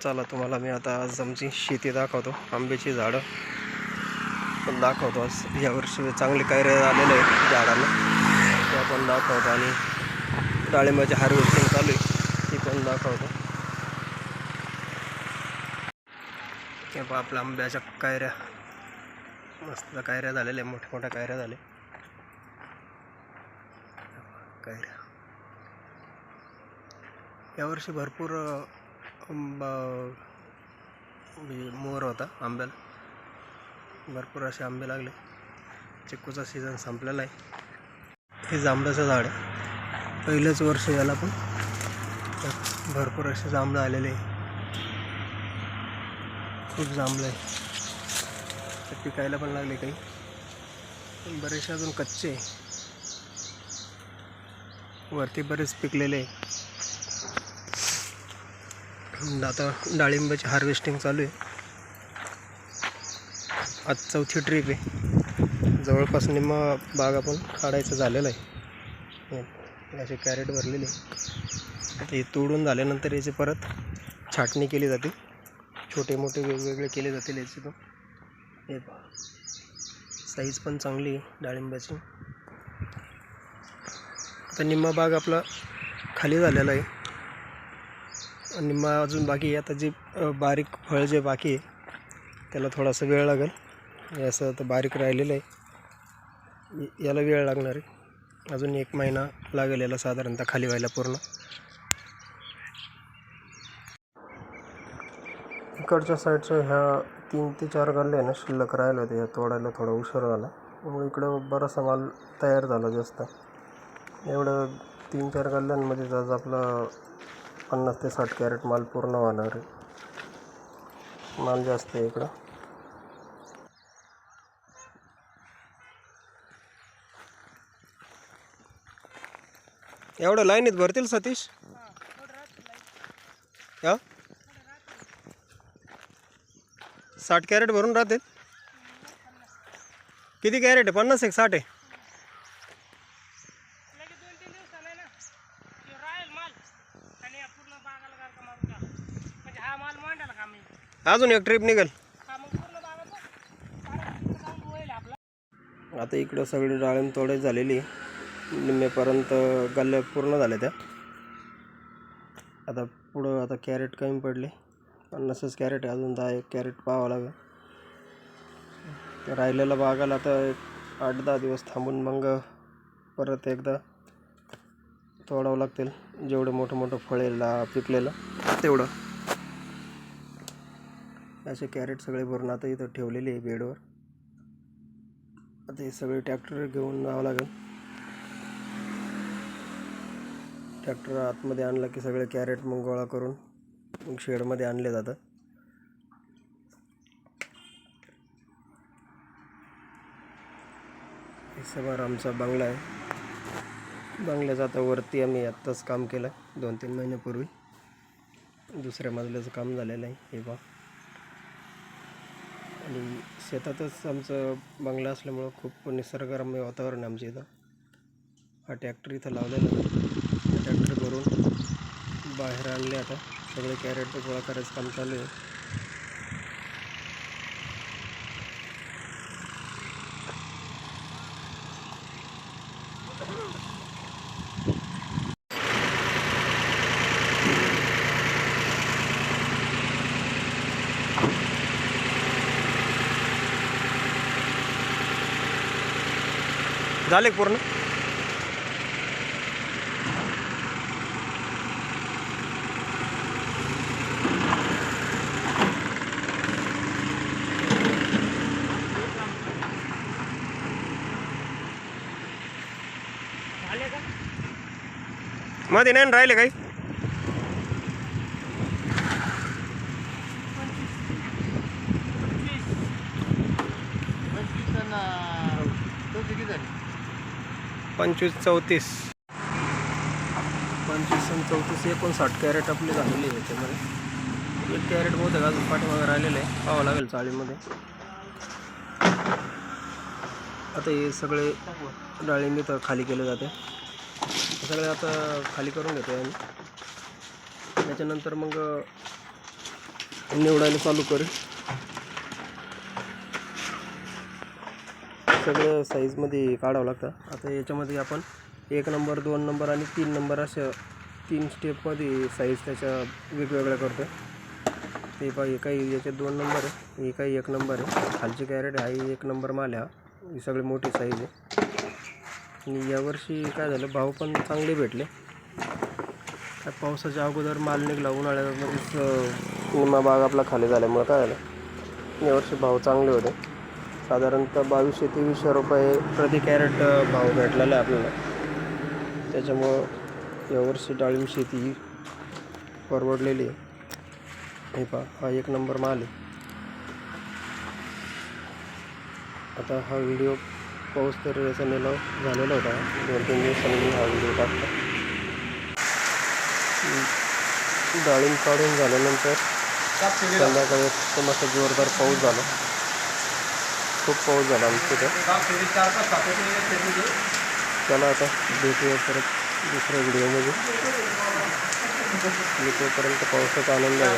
चला तुम्हाला मी आता आज आमची शेती दाखवतो. आंब्याची झाडं पण दाखवतो आज. यावर्षी चांगले कायरे आलेले आहे झाडांना. ते आपण दाखवतो आणि डाळिंबाची हार्वेस्टिंग चालू आहे. ती पण दाखवतो. हे बा आपल्या आंब्याच्या कायऱ्या मस्त कायऱ्या झालेल्या आहे मोठ्या मोठ्या कायऱ्या झाल्या कायऱ्या यावर्षी भरपूर आंबा मोर होता आंब्याला भरपूर असे आंबे लागले. चिक्कूचा सीझन संपलेला आहे. हे जांभळाचं झाड आहे. पहिलंच वर्ष याला पण भरपूर असे जांभळं आलेले खूप जांभळं आहे. ते पिकायला पण लागले काही. बरेचसे अजून कच्चे वरती बरेच पिकलेले आहे. आता डाळिंबाची हार्वेस्टिंग चालू आहे. आज चौथी ट्रिप आहे. जवळपास निम्मा बाग आपण काढायचं झालेलं आहे. असे कॅरेट भरलेले ते हे तोडून झाल्यानंतर याची परत छाटणी केली जाते. छोटे मोठे वेगवेगळे केले जातील याचे पण. हे साईज पण चांगली आहे डाळिंबाची. आता निम्मा बाग आपला खाली झालेला आहे. आणि मग अजून बाकी आता जे बारीक फळ जे बाकी आहे त्याला थोडासा वेळ लागेल. असं तर बारीक राहिलेलं आहे. याला वेळ लागणार आहे. अजून एक महिना लागेल याला साधारणतः खाली व्हायला पूर्ण. इकडच्या साईडचं ह्या तीन ते चार गल्ले आहे ना शिल्लक राहिलं होत्या तोडायला थोडा उशीर झाला. त्यामुळे इकडं बराचसा माल तयार झाला जास्त. एवढं तीन चार गल्ल्यांमध्ये आज आपलं पन्नास ते साठ कॅरेट माल पूर्ण होणार आहे. माल जास्त आहे इकडं. एवढं लाईनीत भरतील सतीश? हा? साठ कॅरेट भरून राहतील? किती कॅरेट आहे? पन्नास एक साठ आहे लगे दोन तीन दिवसानं आहे ना ते राहील माल आणि या पूर्ण बागाला गारका मारून टाक म्हणजे हा माल मांडायला काम आहे अजून एक ट्रिप निघेल. आता इकडं सगळी डाळिंब तोडायची झालेली. निम्मेपर्यंत गल्ल्या पूर्ण झाल्या त्या. आता पुढं आता कॅरेट कमी पडले. पन्नासच कॅरेट आहे अजून दहा एक कॅरेट पाहावं लागेल. त्या राहिलेल्या बागाला आता एक आठ दहा दिवस थांबून मग परत एकदा तोडावं लागतील. जेवढं मोठं मोठं फळेला पिकलेलं तेवढं. असे कॅरेट सगळे भरून आता इथं ठेवलेले आहे बेडवर. आता हे सगळे ट्रॅक्टर घेऊन जावं लागेल. ट्रॅक्टर आतमध्ये आणलं की सगळे कॅरेट मग गोळा करून मग शेडमध्ये आणले जातात. हे समोर आमचा बंगला आहे. बंगल्याचं आता वरती आम्ही आत्ताच काम केलं दोन तीन महिन्यापूर्वी दुसऱ्या मजल्याचं काम झालेलं आहे हे बा आणि शेतातच आमचं बंगला असल्यामुळं खूप निसर्गरम्य वातावरण आहे आमच्या इथं. हा ट्रॅक्टर इथं लावलेला आहे. ट्रॅक्टर भरून बाहेर आणले आता. सगळे कॅरेट गोळा करायचं काम चालू आहे. झाले पूर्ण? मध्ये नाही राहिले काही? किती झाले? पंचवीस चौतीस. पंचवीस आणि चौतीस एकोणसाठ कॅरेट आपली झालेली आहे याच्यामध्ये. एक कॅरेट बहुतेक अजून पाठीमागे राहिलेलं आहे. पाहावं लागेल चाळीमध्ये. आता हे सगळे डाळिंब तर खाली केले जाते. सगळे आता खाली करून घेतो आम्ही. त्याच्यानंतर मग निवडायला चालू करेल. सगळं साईजमध्ये काढावं लागतं. आता याच्यामध्ये आपण एक नंबर दोन नंबर आणि तीन नंबर अशा तीन स्टेपमध्ये साईज त्याच्या वेगवेगळ्या करतो ते पहा काही याच्यात दोन नंबर आहे हे काही एक नंबर आहे. खालची कॅरेट आहे एक नंबर माल आहे ही. सगळी मोठी साईज आहे. आणि यावर्षी काय झालं भाव पण चांगले भेटले. काय पावसाच्या अगोदर माल निघाला उन्हाळ्यामध्येच अं, निम्मा बाग आपला खाली झाल्यामुळं काय झालं यावर्षी भाव चांगले होते. साधारणतः बावीसशे तेवीसशे रुपये प्रति कॅरेट भाव भेटलेला आहे आपल्याला. त्याच्यामुळं यावर्षी डाळिंब शेती ही परवडलेली आहे. हे पहा हा एक नंबर माल आहे. आता हा व्हिडिओ पाऊस तर याचा निलाव झालेला होता. दोन तीन दिवसांनी मी हा व्हिडिओ टाकला डाळिंब काढून झाल्यानंतर संध्याकाळी मस्त जोरदार पाऊस झाला. खूप पाऊस झाला आमच्या इथं. चला आता भेटूया परत दुसऱ्या व्हिडिओमध्ये. मी तोपर्यंत पावसाचा आनंद आहे